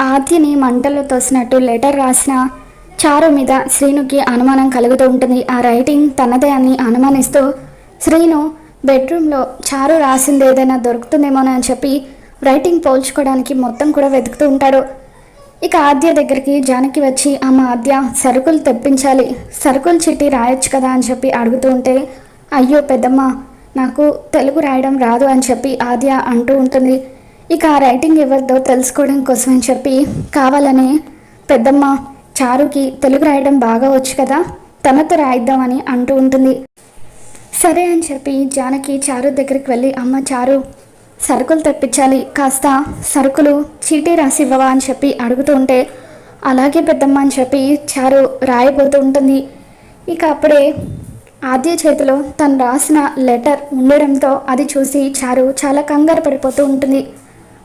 ఆద్యని మంటల్లో తోసినట్టు లెటర్ రాసిన చారు మీద శ్రీనుకి అనుమానం కలుగుతూ ఉంటుంది. ఆ రైటింగ్ తనదే అని అనుమానిస్తూ శ్రీను బెడ్రూమ్లో చారు రాసింది ఏదైనా దొరుకుతుందేమోనని చెప్పి రైటింగ్ పోల్చుకోవడానికి మొత్తం కూడా వెతుకుతూ ఉంటాడు. ఇక ఆద్య దగ్గరికి జానకి వచ్చి అమ్మ ఆద్య సరుకులు తెప్పించాలి. సరుకులు చిట్టి రాయొచ్చు కదా అని చెప్పి అడుగుతూ ఉంటే అయ్యో పెద్దమ్మ నాకు తెలుగు రాయడం రాదు అని చెప్పి ఆద్య అంటూ ఉంటుంది. ఇక ఆ రైటింగ్ ఎవరిదో తెలుసుకోవడం కోసం అని చెప్పి కావాలని పెద్దమ్మ చారుకి తెలుగు రాయడం బాగా వచ్చు కదా తనతో రాయిద్దామని అంటూ ఉంటుంది. సరే అని చెప్పి జానకి చారు దగ్గరికి వెళ్ళి అమ్మ చారు సరుకులు తెప్పించాలి కాస్త సరుకులు చీటీ రాసి ఇవ్వవా అని చెప్పి అడుగుతూ ఉంటే అలాగే పెద్దమ్మ అని చెప్పి చారు రాయబోతూ ఉంటుంది. ఇక అప్పుడే ఆద్య చేతిలో తను రాసిన లెటర్ ఉండడంతో అది చూసి చారు చాలా కంగారు పడిపోతూ ఉంటుంది.